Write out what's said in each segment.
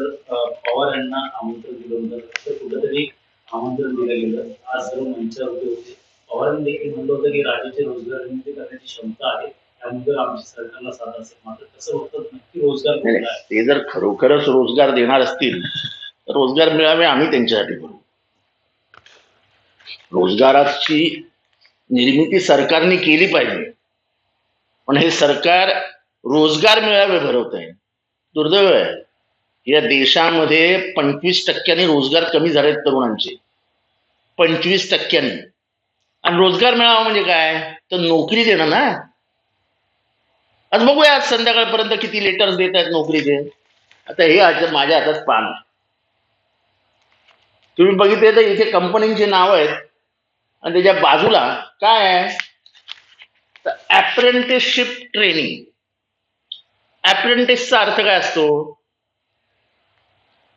Sir Pawar आमंत्रण राज्याचे रोज़गार निर्मिती रोज़गार ते खरोखरच रोज़गार असतील रोज़गार निर्मिती सरकारने केली पाहिजे पण हे सरकार रोज़गार मिळावे भरवत आहे दुर्दैव आहे या देशामध्ये पंचवीस टक्क्यांनी रोजगार कमी झालेत तरुणांचे. पंचवीस टक्क्यांनी. आणि रोजगार मिळावा म्हणजे काय? तर नोकरी देणं ना. आज बघूया आज संध्याकाळपर्यंत किती लेटर्स देत आहेत नोकरीचे. आता हे आज माझ्या हातात पान आहे. तुम्ही बघितले तर इथे कंपनींची नाव आहेत. आणि त्याच्या बाजूला काय आहे? तर अप्रेंटिसशिप ट्रेनिंग अप्रेंटिसचा अर्थ काय असतो?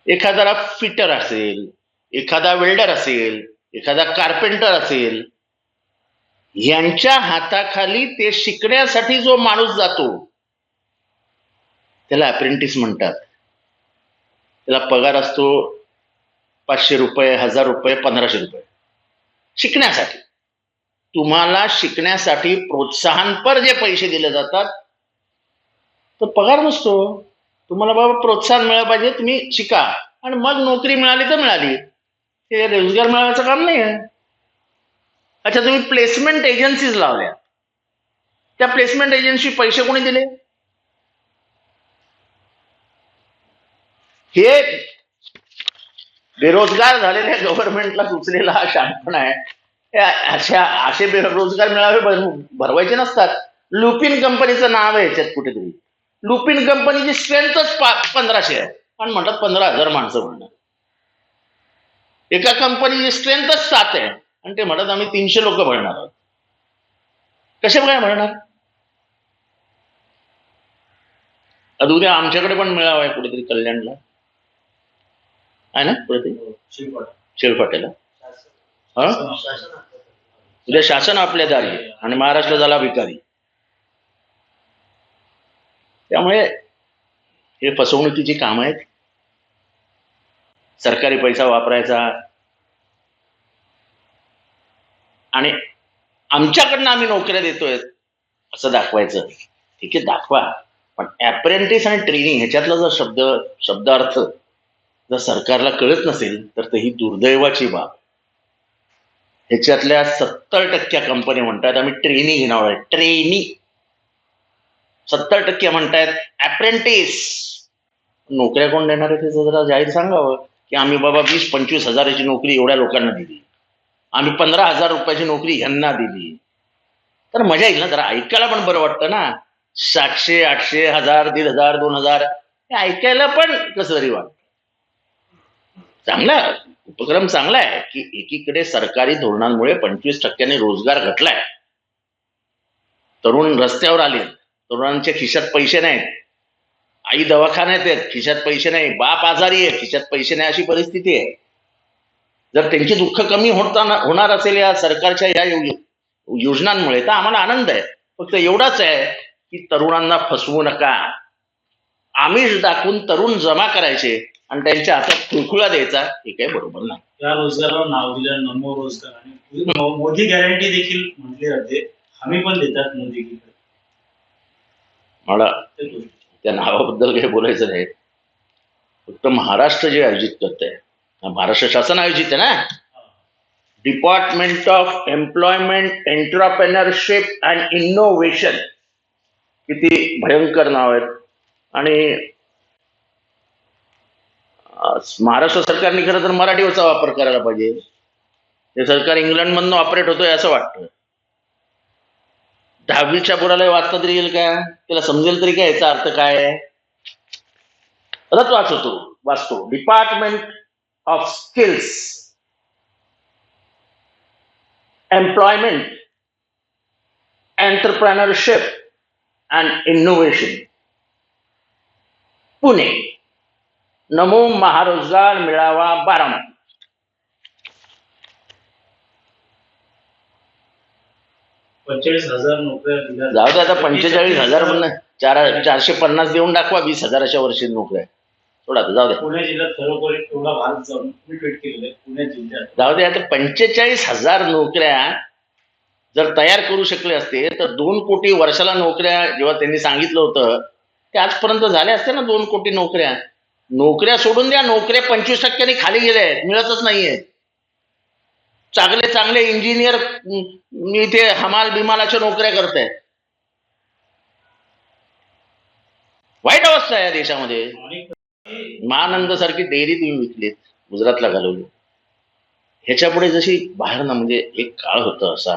एखादा फिटर असेल एखादा वेल्डर असेल एखादा कार्पेंटर असेल यांच्या हाताखाली ते शिकण्यासाठी जो माणूस जातो त्याला अप्रेंटिस म्हणतात. त्याला पगार असतो पाचशे रुपये हजार रुपये पंधराशे रुपये. शिकण्यासाठी. तुम्हाला शिकण्यासाठी प्रोत्साहनपर जे पैसे दिले जातात तर पगार नसतो. तुम्हाला बाबा प्रोत्साहन मिळालं पाहिजे तुम्ही शिका. आणि मग नोकरी मिळाली तर मिळाली. ते रोजगार मिळवायचं काम नाही आहे. अच्छा तुम्ही प्लेसमेंट एजन्सीज लावल्या. त्या प्लेसमेंट एजन्सी पैसे कोणी दिले? हे बेरोजगार झालेल्या गव्हर्नमेंटला सुचलेला हा शहाणपणा आहे. अशा असे बेरोजगार मिळावे भरवायचे नसतात. लुपिन कंपनीचं नाव आहे याच्यात कुठेतरी. लुपिन कंपनीची स्ट्रेंथच पंधराशे आहे. आणि म्हणतात पंधरा हजार माणसं म्हणणार एका कंपनीची स्ट्रेंथच सात आहे. आणि ते म्हणतात आम्ही तीनशे लोक भरणार आहोत. कसे काय भरणार? आता उद्या आमच्याकडे पण मिळावा आहे कुठेतरी कल्याणला. आहे ना कुठेतरी? शेळफाट्याला हा? उद्या शासन आपल्या दारी आणि महाराष्ट्र झाला भिकारी. त्यामुळे हे फसवणुकीची कामं आहेत. सरकारी पैसा वापरायचा. आणि आमच्याकडनं आम्ही नोकऱ्या देतोय असं दाखवायचं. ठीक आहे दाखवा. पण ॲप्रेंटिस आणि ट्रेनिंग ह्याच्यातला जर शब्द शब्दार्थ जर सरकारला कळत नसेल तर ही दुर्दैवाची बाब. ह्याच्यातल्या सत्तर टक्क्या कंपन्या म्हणतात आम्ही ट्रेनिंग घेणार आहे ट्रेनिंग सत्तर टक्के म्हणतायत अप्रेंटिस नोकऱ्या कोण देणार आहे त्याचं जरा जाहीर सांगावं की आम्ही बाबा वीस पंचवीस हजाराची नोकरी एवढ्या लोकांना दिली. आम्ही पंधरा हजार रुपयाची नोकरी ह्यांना दिली. तर मजा येईल ना जरा. ऐकायला पण बरं वाटतं ना. सातशे आठशे हजार दीड हजार दोन हजार. हे ऐकायला पण कसं तरी वाटतं. चांगला उपक्रम चांगला आहे की एकीकडे सरकारी धोरणांमुळे पंचवीस टक्क्यांनी रोजगार घटलाय. तरुण रस्त्यावर आले. तरुणांच्या खिशात पैसे नाहीत. आई दवाखान्यात आहेत खिशात पैसे नाही. बाप आजारी आहे खिशात पैसे नाही अशी परिस्थिती आहे. जर त्यांची दुःख कमी होताना होणार असेल या सरकारच्या या योजनांमुळे तर आम्हाला आनंद आहे. फक्त एवढाच आहे की तरुणांना फसवू नका. आमिष दाखवून तरुण जमा करायचे आणि त्यांच्या हातात खुळखुळा द्यायचा हे काही बरोबर नाही. त्या रोजगारावर नाव दिलं नमो रोजगार. आणि मोदी गॅरंटी देखील म्हटली जाते. हमी पण देतात मोदी मला त्या नावाबद्दल काही बोलायचं नाही. फक्त महाराष्ट्र जे आयोजित करत आहे महाराष्ट्र शासन आयोजित आहे ना? Department of employment entrepreneurship and innovation किती भयंकर नाव आहेत. आणि महाराष्ट्र सरकारने खरं तर मराठीवरचा वापर करायला पाहिजे. हे सरकार इंग्लंडमधनं ऑपरेट होतोय असं वाटतं दहावीच्या पोराला वाचता तरी येईल का? त्याला समजेल तरी काय? याचा अर्थ काय आहे? परत वाचतो वाचतो. Department of skills employment entrepreneurship and innovation Pune. Namo महारोजगार मिळावा बारामती. पंचेचाळीस हजार नोकऱ्या दिल्या. जाऊ दे आता पंचेचाळीस हजार म्हणून चार चारशे पन्नास देऊन दाखवा वीस हजाराच्या वर्षी नोकऱ्या सोडा आता, जाऊ द्या पुणे जिल्ह्यात खरोखर एवढा भारत जाऊन मी ट्विट केलेलं आहे पुणे जिल्ह्यात. जाऊ दे आता पंचेचाळीस हजार नोकऱ्या जर तयार करू शकले असते तर दोन कोटी वर्षाला नोकऱ्या जेव्हा त्यांनी सांगितलं होतं ते आजपर्यंत झाल्या असत्या ना दोन कोटी नोकऱ्या नोकऱ्या सोडून द्या नोकऱ्या पंचवीस टक्क्यांनी खाली गेल्या आहेत मिळतच नाहीये. चांगले चांगले इंजिनियर मी इथे हमाल बिमालाच्या नोकऱ्या करत आहेत वाईट अवस्था आहे या देशामध्ये. महानंद सारखी डेअरी तुम्ही विकलीत गुजरातला घालवली. ह्याच्यापुढे जशी बाहेर ना म्हणजे एक काळ होता असा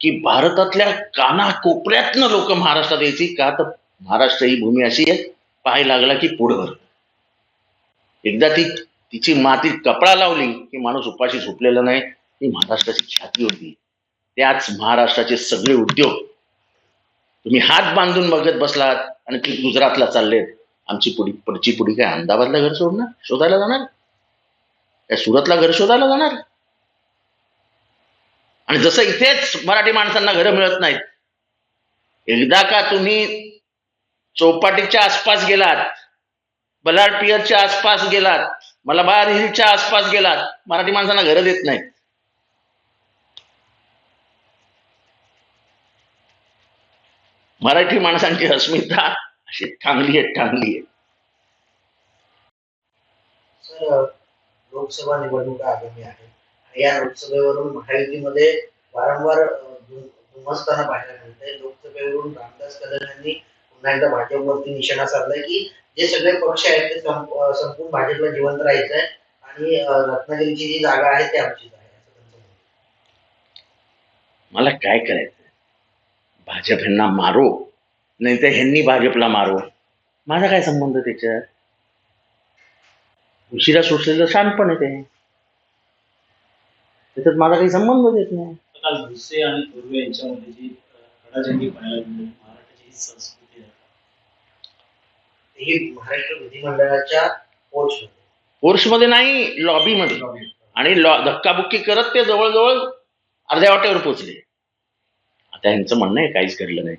की भारतातल्या कानाकोपऱ्यातनं लोक महाराष्ट्रात यायची का तर महाराष्ट्र ही भूमी अशी आहे पाय लागला की पुढं भरत एकदा ती तिची माती कपडा लावली की माणूस उपाशी झोपलेला नाही ही महाराष्ट्राची ख्याती होती. त्याच महाराष्ट्राचे सगळे उद्योग. तुम्ही हात बांधून बघत बसलात आणि ती गुजरातला चाललेत. आमची पुढी पुढची पुढी काय अहमदाबादला घर सोडणार? शोधायला जाणार? काय सुरतला घर शोधायला जाणार? आणि जसं इथेच मराठी माणसांना घरं मिळत नाहीत एकदा का तुम्ही चौपाटीच्या आसपास गेलात बलाड पियरच्या आसपास गेलात मला बाहेर हिलच्या आसपास गेलात मराठी माणसांना घरं देत नाही मराठी माणसांची अस्मिता अशी ठांगली आहे ठांगली आहे. लोकसभा निवडणुका आगामी आहेत आणि या लोकसभेवरून महायुतीमध्ये वारंवार अ, धु- धुमसताना पाहायला मिळतंय. लोकसभेवरून रामदास कदम यांनी पुन्हा एकदा भाजपवरती निशाणा साधलाय की जे सगळे पक्ष आहेत ते संप- अ, संपून भाजपला जिवंत राहायचं आहे आणि रत्नागिरीची जी जागा आहे ती आमचीच आहे. आहे. मला काय करायचं भाजप ह्यांना मारो नाही तर ह्यांनी भाजपला मारो. माझा काय संबंध त्याच्यात? उशिरा सुटलेलं शानपण आहे ते. त्याच्यात माझा काही संबंध येत नाही. काल भुसे आणि पूर्वे यांच्यामध्ये जी खडाजंगी पाहायला मिळाली महाराष्ट्राची ही संस्कृती ही महाराष्ट्र विधिमंडळाच्या नाही लॉबीमध्ये आणि लॉ धक्काबुक्की करत ते जवळजवळ अर्ध्या वाटेवर पोचले आता यांचं म्हणणं आहे काहीच घडलं नाही.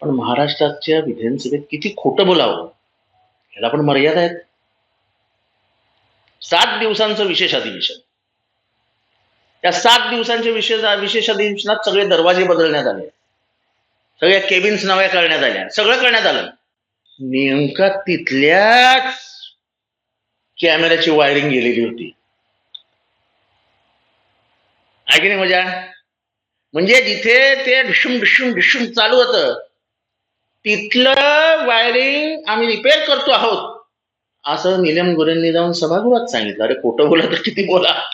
पण महाराष्ट्राच्या विधानसभेत किती खोटं बोलावं ह्याला पण मर्यादा आहेत. सात दिवसांचं विशेष अधिवेशन. त्या सात दिवसांच्या विशेष विशेष अधिवेशनात सगळे दरवाजे बदलण्यात आले. सगळ्या केबिन्स नव्या करण्यात आल्या. सगळं करण्यात आलं. नेमका तिथल्याच कॅमेऱ्याची वायरिंग गेलेली होती. आहे की नाही मजा? म्हणजे जिथे ते ढिशुम ढिशुम ढिशुम चालू होतं तिथलं वायरिंग आम्ही रिपेअर करतो आहोत. असं निलम गुरेंनी जाऊन सभागृहात सांगितलं. अरे खोटं बोला तर किती बोला?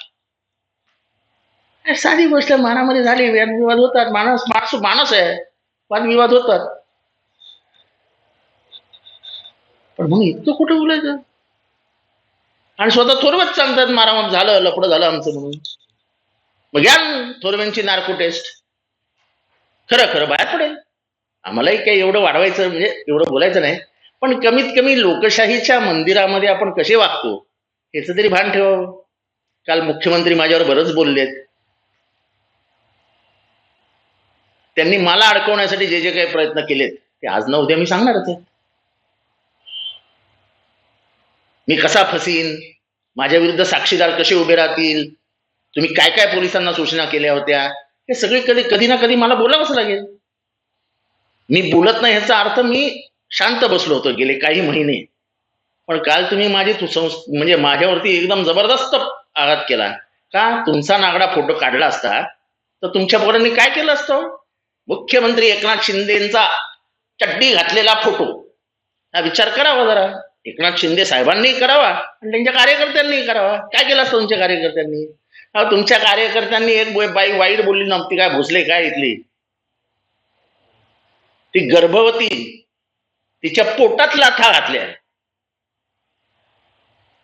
साधी गोष्ट मानामध्ये झाली. वादविवाद होतात. माणस माणूस माणूस आहे. वादविवाद होतात. पण मग इतकं कुठं बोलायचं? आणि स्वतः थोरवेच सांगतात मारामार झालं लफडं झालं आमचं म्हणून. मग घ्या न थोरव्यांची नार्को टेस्ट. खरं खरं बाहेर पडेल. आम्हालाही काही एवढं वाढवायचं म्हणजे एवढं बोलायचं नाही. पण कमीत कमी लोकशाहीच्या मंदिरामध्ये आपण कसे वागतो याचं तरी भान ठेवावं. काल मुख्यमंत्री माझ्यावर बरंच बोललेत. त्यांनी मला अडकवण्यासाठी जे जे काही प्रयत्न केलेत ते आज न उद्या मी सांगणारच आहे. मी कसा फसीन? माझ्या विरुद्ध साक्षीदार कसे उभे राहतील? तुम्ही काय काय पोलिसांना सूचना केल्या होत्या? हे सगळे कधी कधी ना कधी मला बोलावंच लागेल. मी बोलत नाही ह्याचा अर्थ मी शांत बसलो होतो गेले काही महिने. पण काल तुम्ही माझी म्हणजे माझ्यावरती एकदम जबरदस्त आघात केला. का? तुमचा नागडा फोटो काढला असता तर तुमच्या पोरांनी काय केलं असतं? मुख्यमंत्री एकनाथ शिंदेचा चड्डी घातलेला फोटो. हा विचार करावा जरा. एकनाथ शिंदे साहेबांनी करावा आणि त्यांच्या कार्यकर्त्यांनी करावा. काय केलं असतं तुमच्या कार्यकर्त्यांनी? अहो, तुमच्या कार्यकर्त्यांनी एक बाई वाईट बोलली नव्हती काय भोसले काय इथली? ती गर्भवती. तिच्या पोटात लाथा घातल्या.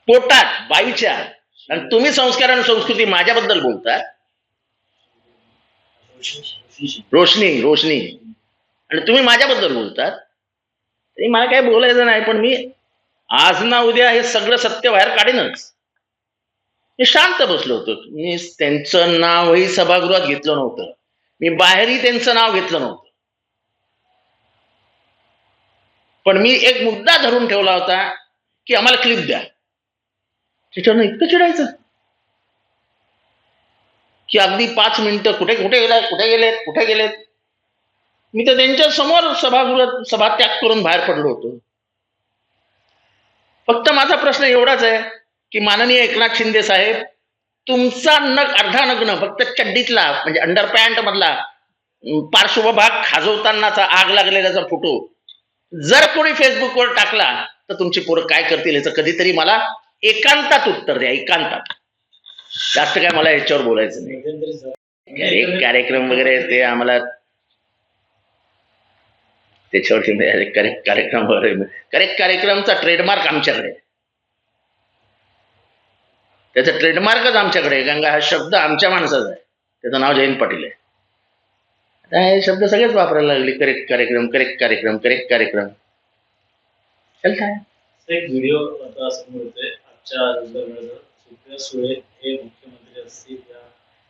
पोटात बाईच्या. आणि तुम्ही संस्कार आणि संस्कृती माझ्याबद्दल बोलता? रोशनी रोशनी. आणि तुम्ही माझ्याबद्दल बोलतात मला काही बोलायचं नाही पण मी आज ना उद्या हे सगळं सत्य बाहेर काढीनच. मी शांत बसलो होतो. मी त्यांचं नावही सभागृहात घेतलं नव्हतं. मी बाहेरही त्यांचं नाव घेतलं नव्हतं. पण मी एक मुद्दा धरून ठेवला होता की आम्हाला क्लिप द्या. त्याच्यानं इतकं चिडायचं. की अगदी पाच मिनिटं कुठे कुठे गेला कुठे गेलेत कुठे गेलेत मी तर त्यांच्यासमोर सभागृहात सभात्याग करून बाहेर पडलो होतो. फक्त माझा प्रश्न एवढाच आहे की माननीय एकनाथ शिंदे साहेब तुमचा नग अर्धा नग्न फक्त चड्डीतला म्हणजे अंडर पॅन्ट मधला पार्श्वभाग खाजवतानाचा आग लागलेल्याचा फोटो जर कोणी फेसबुकवर टाकला तर तुमची पोरं काय करतील याचं कधीतरी मला एकांतात उत्तर द्या एकांतात. जास्त काय मला याच्यावर बोलायचं नाही. कार्यक्रम वगैरे ते आम्हाला त्याच्यावरती मिळाले करेक्ट कार्यक्रम करेक्ट कार्यक्रमचा ट्रेडमार्क आमच्याकडे. त्याचा ट्रेडमार्कच आमच्याकडे गंगा हा शब्द आमच्या माणसाचा आहे. त्याचं नाव जयंत पाटील आहे. आता हे शब्द सगळेच वापरायला लागले. करेक्ट कार्यक्रम करेक्ट कार्यक्रम करेक्ट कार्यक्रम. चल काय? एक व्हिडिओ आता असं मिळतोय. आजच्या सुप्रिया सुळे हे मुख्यमंत्री असतील. त्या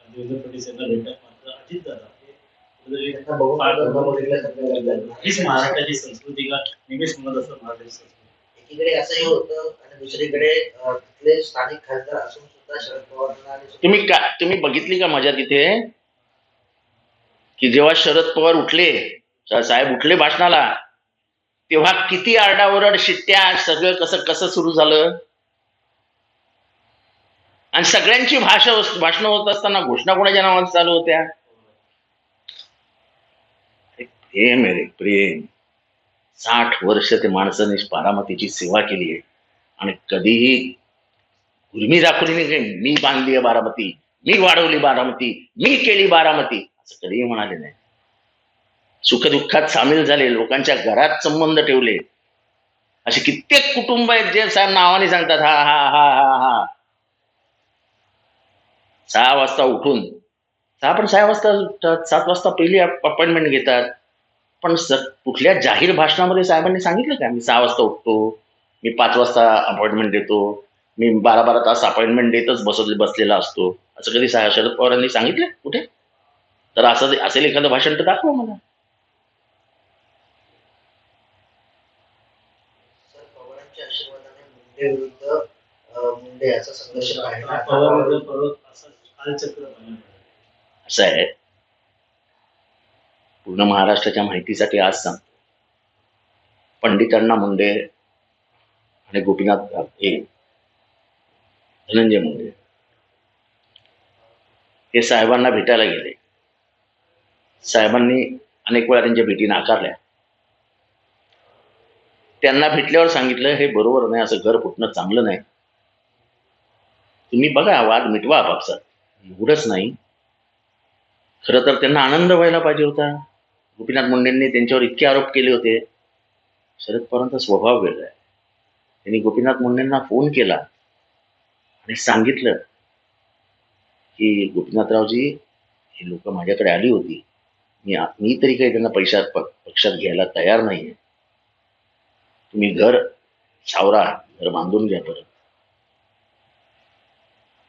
देवेंद्र फडणवीस यांना भेटतात मात्र अजित हीच महाराष्ट्राची संस्कृती का? नेहमीच म्हणत महाराष्ट्राची संस्कृती. एकीकडे असंही होतं आणि दुसरीकडे तिथले स्थानिक खासदार असून सुद्धा शरद पवारांना तुम्ही का तुम्ही बघितली का मजा तिथे की जेव्हा शरद पवार उठले साहेब उठले भाषणाला तेव्हा किती आरडाओरड शिट्ट्या सगळं कसं कसं सुरू झालं? आणि सगळ्यांची भाषा भाषणं होत असताना घोषणा कोणाच्या नावात चालू होत्या? हे मेरे प्रेम. साठ वर्ष ते माणसाने बारामतीची सेवा केली आहे. आणि कधीही उर्मी दाखवली नाही मी बांधली आहे बारामती मी वाढवली बारामती मी केली बारामती असं कधीही म्हणाले नाही. सुखदुःखात सामील झाले लोकांच्या घरात संबंध ठेवले. असे कित्येक कुटुंब आहेत जे साहेब नावाने सांगतात हा हा हा हा हा. सहा वाजता उठून सहा पण सहा वाजता सात वाजता पहिली अपॉइंटमेंट घेतात. पण स कुठल्या जाहीर भाषणामध्ये साहेबांनी सांगितलं का? मी सहा वाजता उठतो मी पाच वाजता अपॉइंटमेंट देतो मी बारा बारा तास अपॉइंटमेंट देतच बसले बसलेला असतो. असं कधी सा- शरद पवारांनी सांगितलं? कुठे? तर असं असेल एखादं भाषण तर दाखवा मला. असा संघर्ष पाहायला पवार विरुद्ध परत असं कालचक्र पाहायला मिळालं. असं आहे पूर्ण महाराष्ट्राच्या माहितीसाठी आज सांग पंडितांना मुंडे आणि गोपीनाथ हे धनंजय मुंडे हे साहेबांना भेटायला गेले. साहेबांनी अनेक वेळा त्यांच्या भेटी नाकारल्या त्यांना भेटल्यावर सांगितलं हे बरोबर नाही असं घर फुटणं चांगलं नाही. तुम्ही बघा वाद मिटवा आपापसात. एवढंच नाही. खरं तर त्यांना आनंद व्हायला पाहिजे होता. गोपीनाथ मुंडेंनी त्यांच्यावर इतके आरोप केले होते. शरद पवारांचा स्वभाव वेगळा आहे. त्यांनी गोपीनाथ मुंडेंना फोन केला आणि सांगितलं की गोपीनाथरावजी ही लोक माझ्याकडे आली होती. मी मी तरी काही त्यांना पैशात प- पक्षात घ्यायला तयार नाहीये. तुम्ही घर सावरा घर बांधून घ्या परत.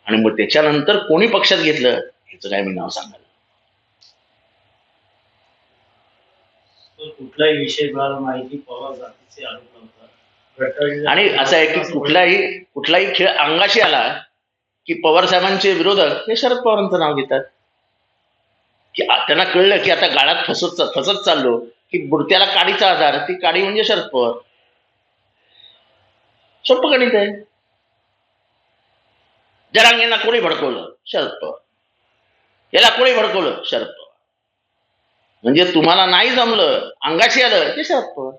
आणि मग त्याच्यानंतर कोणी पक्षात घेतलं ह्याचं काय मी नाव सांगाल तर कुठलाही विषय मिळाला की पवार जातीचे आरोप आणि असं आहे की कुठलाही कुठलाही खेळ अंगाशी आला की पवार साहेबांचे विरोधक हे शरद पवारांचं नाव घेतात. की त्यांना कळलं की आता गाळात फसत फसत चाललो की बुडत्याला काडीचा आधार ती काडी म्हणजे शरद पवार. सोपं गणित आहे. जरांगेंना कोणी भडकवलं? शरद पवार. याला कोणी भडकवलं? शरद पवार. म्हणजे तुम्हाला नाही जमलं अंगाशी आलं ते शरद पवार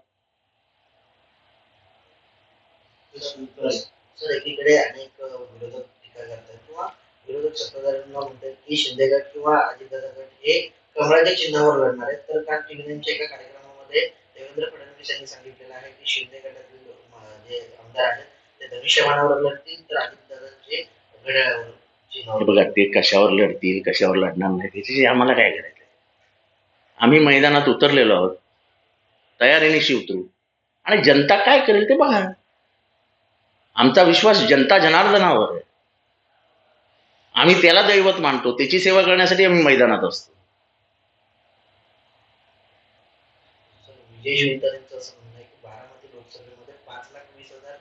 सर एकीकडे अनेक अं, विरोधक टीका करतात किंवा विरोधक सत्ताधाऱ्यांना म्हणतात की शिंदे गट किंवा अजितदादा गट हे कमळाच्या चिन्हावर लढणार आहेत तर काल टीव्हीच्या एका कार्यक्रमामध्ये देवेंद्र फडणवीस यांनी सांगितलेलं आहे की शिंदे गटातील जे आमदार आहेत ते? धनुष्यबाणावर लढतील तर अजितदादांचे घड्याळावर हे बघा ते कशावर लढतील कशावर लढणार नाही त्याच्याशी आम्हाला काय करायचं? आम्ही मैदानात उतरलेलो आहोत. तयारीनिशी उतरू. आणि जनता काय करेल ते बघा. आमचा विश्वास जनता जनार्दनावर आहे. आम्ही त्याला दैवत मानतो. त्याची सेवा करण्यासाठी आम्ही मैदानात असतो. सर, विजय शिवतारेंचं असं म्हणणं आहे की बारामती लोकसभेमध्ये पाच लाख वीस हजार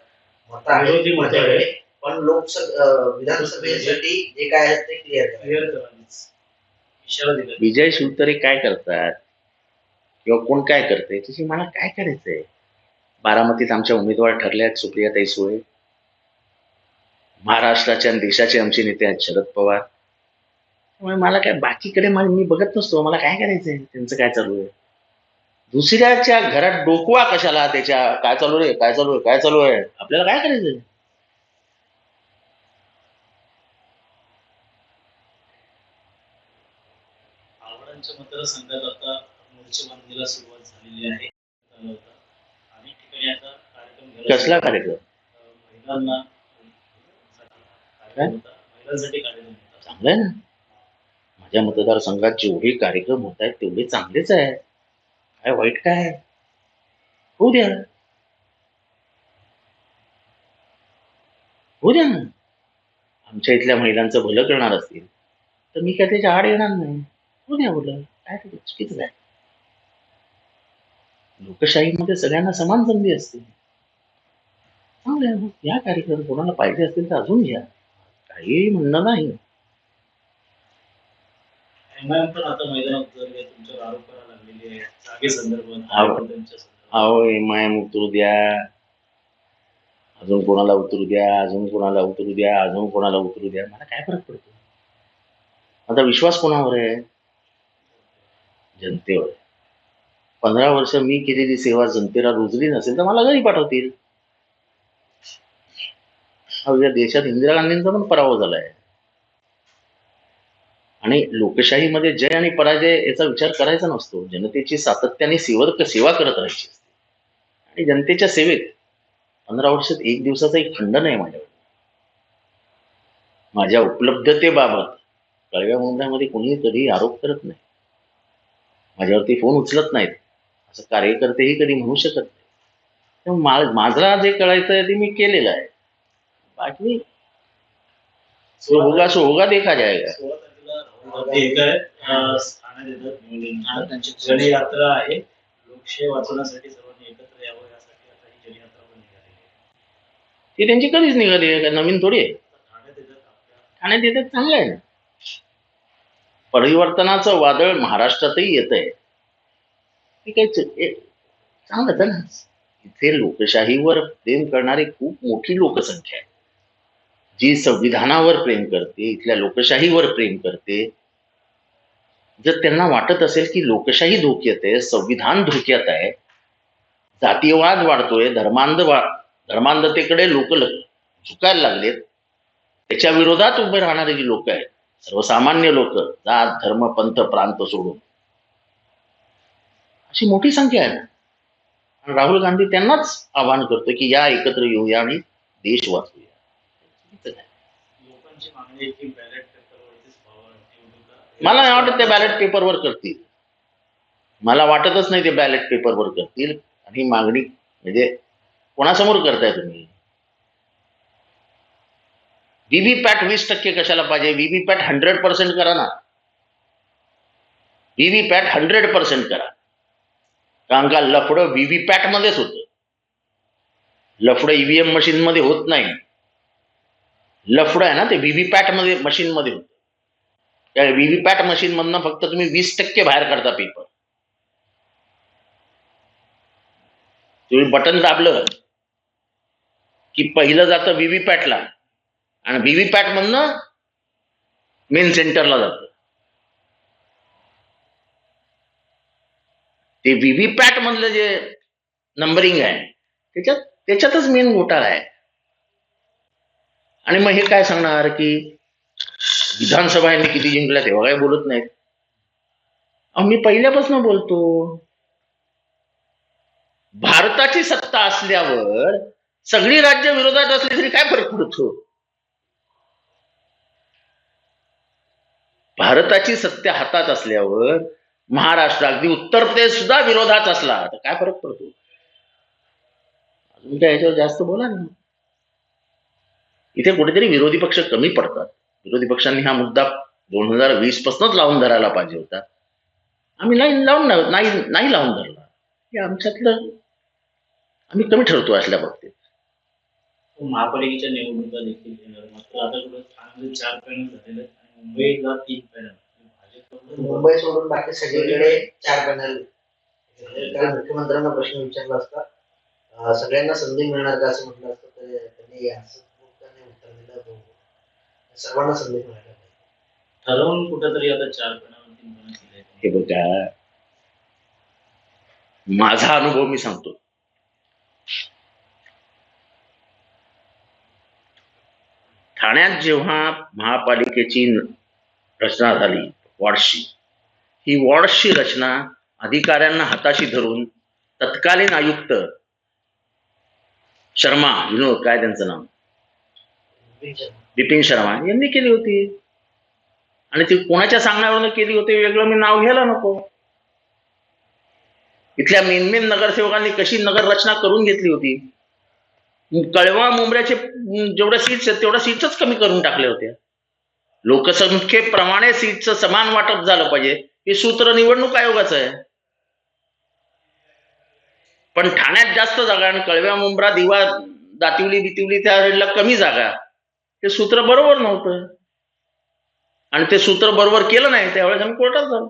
मतं विरोधी आहेत. मतं माझ्याकडे पण लोकसभा विधानसभेसाठी जे काय आहे ते क्लिअर इशारा दिला. विजय शिवतरे काय करतात? किंवा कोण काय करते त्याची मला काय करायचंय? बारामतीत आमच्या उमेदवार ठरल्या आहेत सुप्रियाताई सुळे. महाराष्ट्राच्या आणि देशाचे आमचे नेते आहेत शरद पवार. त्यामुळे मला काय बाकीकडे मी बघत नसतो. मला काय करायचंय? त्यांचं काय चालू आहे? दुसऱ्याच्या घरात डोकवा कशाला? त्याच्या काय चालू आहे काय चालू आहे? काय चालू आहे? आपल्याला काय करायचंय? मतदारसंघात आता सुरुवात झालेली आहे. अनेक ठिकाणी आता कार्यक्रम कसला कार्यक्रम? महिलांना कार्यक्रम होता. महिलांसाठी कार्यक्रम होता. चांगलं आहे ना? माझ्या मतदारसंघात जेवढे कार्यक्रम होत आहेत तेवढे चांगलेच आहे काय वाईट काय? होऊ द्या. होऊ द्या ना. आमच्या इथल्या महिलांचं भलं करणार असतील तर मी काय त्याच्या आड येणार नाही. होऊ द्या बोल काय चुकीचं आहे लोकशाहीमध्ये सगळ्यांना समान संधी असते. चांगलं आहे. या कार्यक्रम कोणाला पाहिजे असतील तर अजून घ्या. काही म्हणणं नाही. एमआयएम आहे आहे हा. उतरू द्या. अजून कोणाला उतरू द्या. अजून कोणाला उतरू द्या. अजून कोणाला उतरू द्या. मला काय फरक पडतो? आता विश्वास कोणावर आहे? जनतेवर. पंधरा वर्ष मी केलेली सेवा जनतेला रुजली नसेल तर मला घरी पाठवतील. या देशात इंदिरा गांधींचा पण पराभव झालाय. आणि लोकशाहीमध्ये जय आणि पराजय याचा विचार करायचा नसतो. जनतेची सातत्याने सेवा सेवा करत राहायची असते. आणि जनतेच्या सेवेत पंधरा वर्षात एक दिवसाचा एक खंड नाही माझ्याकडे माझ्या उपलब्धतेबाबत कळव्या मुंबईमध्ये कोणीही कधी आरोप करत नाही. माझ्यावरती फोन उचलत नाहीत. असं कार्यकर्तेही कधी म्हणू शकत नाही. त्यामुळे मा- जे कळायचं आहे ते मी केलेलं आहे. बाकी सो होगा सो होगा देखा जाएगा. त्यांची जनयात्रा आहे लोकशाही वाचवण्यासाठी सर्वांनी एकत्र यावं यासाठी आता ही जनयात्रा पण ती त्यांची कधीच निघाली आहे? का नवीन थोडी आहे? ठाण्यात येतात चांगलं आहे ना? परिवर्तनाचं वादळ महाराष्ट्रातही येत आहे हे काय चांगलं ना. इथे लोकशाहीवर प्रेम करणारी खूप मोठी लोकसंख्या आहे. जी संविधानावर प्रेम करते इथल्या लोकशाहीवर प्रेम करते. जर त्यांना वाटत असेल की लोकशाही धोक्यात आहे संविधान धोक्यात आहे जातीयवाद वाढतोय धर्मांध वा धर्मांधतेकडे लोक झुकायला लागलेत. त्याच्या विरोधात उभे राहणारे जी लोक आहेत सर्वसामान्य लोक जात धर्म पंथ प्रांत सोडून. अशी मोठी संख्या आहे. आणि राहुल गांधी त्यांनाच आवाहन करतो की या एकत्र येऊया आणि देश वाचूया मला नाही वाटत ते बॅलेट पेपरवर करतील. मला वाटतच नाही ते बॅलेट पेपरवर करतील. आणि मागणी म्हणजे कोणासमोर करताय तुम्ही? व्हीव्हीपॅट वीस टक्के कशाला पाहिजे? व्हीव्हीपॅट हंड्रेड पर्सेंट करा ना. व्हीव्हीपॅट हंड्रेड पर्सेंट करा. कारण का लफडं व्हीव्हीपॅट मध्येच होतं. लफडं ईव्हीएम मशीन मध्ये होत नाही. लफडं आहे ना ते व्हीव्हीपॅटमध्ये मशीन मध्ये होतं. त्या व्हीव्हीपॅट मशीन मधनं फक्त तुम्ही वीस टक्के बाहेर काढता पेपर तुम्ही बटन दाबलं की पहिलं जातं व्हीव्हीपॅटला आणि व्हीव्हीपॅट मधनं मेन सेंटरला जातं. ते व्हीव्हीपॅट मधलं जे नंबरिंग आहे त्याच्यात त्याच्यातच मेन घोटाळा आहे. आणि मग हे काय सांगणार की विधानसभा यांनी किती जिंकल्या तेव्हा काही बोलत नाहीत. अहो मी पहिल्यापासून बोलतो. भारताची सत्ता असल्यावर सगळी राज्य विरोधात असली तरी काय फरक पडतो? भारताची सत्ता हातात असल्यावर महाराष्ट्र अगदी उत्तर प्रदेश सुद्धा विरोधात असला तर काय फरक पडतो? अजून काय याच्यावर जास्त बोला ना. इथे कुठेतरी विरोधी पक्ष कमी पडतात. विरोधी पक्षांनी हा मुद्दा दोन हजार वीस पासूनच लावून धरायला पाहिजे होता. आम्ही नाही लावून नाही नाही- लावून धरला. हे आमच्यातलं आम्ही कमी ठरतो असल्या बाबतीत. महापालिकेच्या निवडणुका देखील मात्र आता चार मुंबईला तीन पॅनल मुंबई सोडून बाकी सगळीकडे चार पॅनल काल मुख्यमंत्र्यांना प्रश्न विचारला असता. सगळ्यांना संधी मिळणार का असं म्हटलं असतं तर त्यांनी असं उत्तर दिलं. सर्वांना संधी मिळायला पाहिजे ठरवून कुठेतरी आता चार पॅनल. हे बघा. माझा अनुभव मी सांगतो. ठाण्यात जेव्हा महापालिकेची रचना झाली वॉर्डशी ही वॉर्डशी रचना अधिकाऱ्यांना हाताशी धरून तत्कालीन आयुक्त शर्मा विनोद काय त्यांचं नाव? बिपिन शर्मा. यांनी केली होती. आणि ती कोणाच्या सांगण्यावरनं केली होती वेगळं मी नाव घ्यायला नको. इथल्या मेन मेन नगरसेवकांनी कशी नगर रचना करून घेतली होती? कळवा मुंबऱ्याचे जेवढे सीट्स आहेत तेवढ्या सीट्सच कमी करून टाकले होते. लोकसंख्येप्रमाणे सीटचं समान वाटप झालं पाहिजे. हे सूत्र निवडणूक आयोगाचं आहे. पण ठाण्यात जास्त जागा आणि कळव्या मुंब्रा दिवा दातिवली बितिवली त्या रेडला कमी जागा. ते सूत्र बरोबर नव्हतं. आणि ते सूत्र बरोबर केलं नाही त्यावेळेस आम्ही कोर्टात जाऊ.